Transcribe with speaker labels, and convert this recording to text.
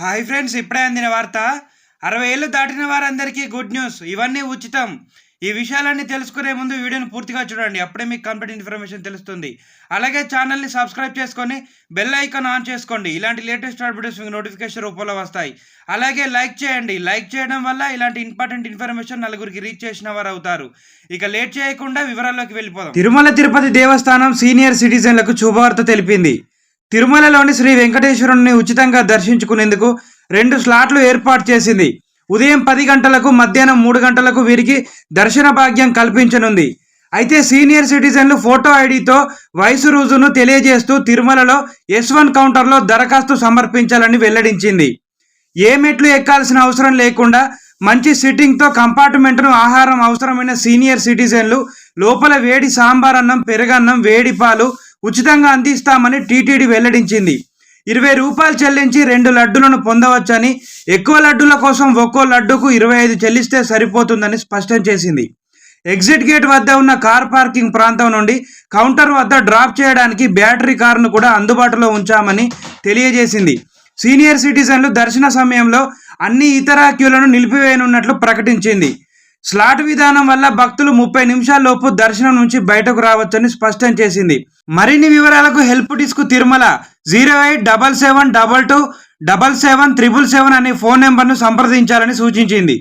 Speaker 1: Hi friends ఇప్పుడే అందిన వార్త. అరవై ఏళ్ళు దాటిన వారందరికీ గుడ్ న్యూస్. ఇవన్నీ ఉచితం. ఈ విషయాలన్నీ తెలుసుకునే ముందు వీడియోని పూర్తిగా చూడండి. అప్పుడే మీకు కంప్లీట్ ఇన్ఫర్మేషన్ తెలుస్తుంది. అలాగే ఛానల్ని సబ్స్క్రైబ్ చేసుకొని బెల్ ఐకాన్ ఆన్ చేసుకోండి. ఇలాంటి లేటెస్ట్ అప్డేట్స్ మీకు నోటిఫికేషన్ రూపంలో వస్తాయి. అలాగే లైక్ చేయండి. లైక్ చేయడం వల్ల ఇలాంటి ఇంపార్టెంట్ ఇన్ఫర్మేషన్ నలుగురికి రీచ్ చేసిన వారు అవుతారు. ఇక లేట్ చేయకుండా వివరాల్లోకి వెళ్ళిపోదాం. తిరుమల తిరుపతి దేవస్థానం సీనియర్ సిటిజన్లకు శుభవార్త తెలిపింది. తిరుమలలోని శ్రీ వెంకటేశ్వరుని ఉచితంగా దర్శించుకునేందుకు రెండు స్లాట్లు ఏర్పాటు చేసింది. ఉదయం పది గంటలకు మధ్యాహ్నం మూడు గంటలకు వీరికి దర్శన భాగ్యం కల్పించనుంది. అయితే సీనియర్ సిటిజన్లు ఫోటో ఐడితో వయసు రోజును తెలియజేస్తూ తిరుమలలో ఎస్ వన్ కౌంటర్లో దరఖాస్తు సమర్పించాలని వెల్లడించింది. ఏ మెట్లు ఎక్కాల్సిన అవసరం లేకుండా మంచి సిట్టింగ్తో కంపార్ట్మెంట్ను ఆహారం అవసరమైన సీనియర్ సిటిజన్లు లోపల వేడి సాంబార్ అన్నం పెరగన్నం వేడి పాలు ఉచితంగా అందిస్తామని టీటీడీ వెల్లడించింది. ఇరవై రూపాయలు చెల్లించి రెండు లడ్డులను పొందవచ్చని ఎక్కువ లడ్డుల కోసం ఒక్కో లడ్డుకు ఇరవై ఐదు చెల్లిస్తే సరిపోతుందని స్పష్టం చేసింది. ఎగ్జిట్ గేట్ వద్ద ఉన్న కార్ పార్కింగ్ ప్రాంతం నుండి కౌంటర్ వద్ద డ్రాప్ చేయడానికి బ్యాటరీ కారును కూడా అందుబాటులో ఉంచామని తెలియజేసింది. సీనియర్ సిటిజన్లు దర్శన సమయంలో అన్ని ఇతర క్యూలను నిలిపివేయనున్నట్లు ప్రకటించింది. స్లాట్ విధానం వల్ల భక్తులు ముప్పై నిమిషాల్లోపు దర్శనం నుంచి బయటకు రావచ్చని స్పష్టం చేసింది. మరిన్ని వివరాలకు help desk Tirumala zero eight double seven double two double seven triple seven అనే ఫోన్ నెంబర్ను సంప్రదించాలని సూచించింది.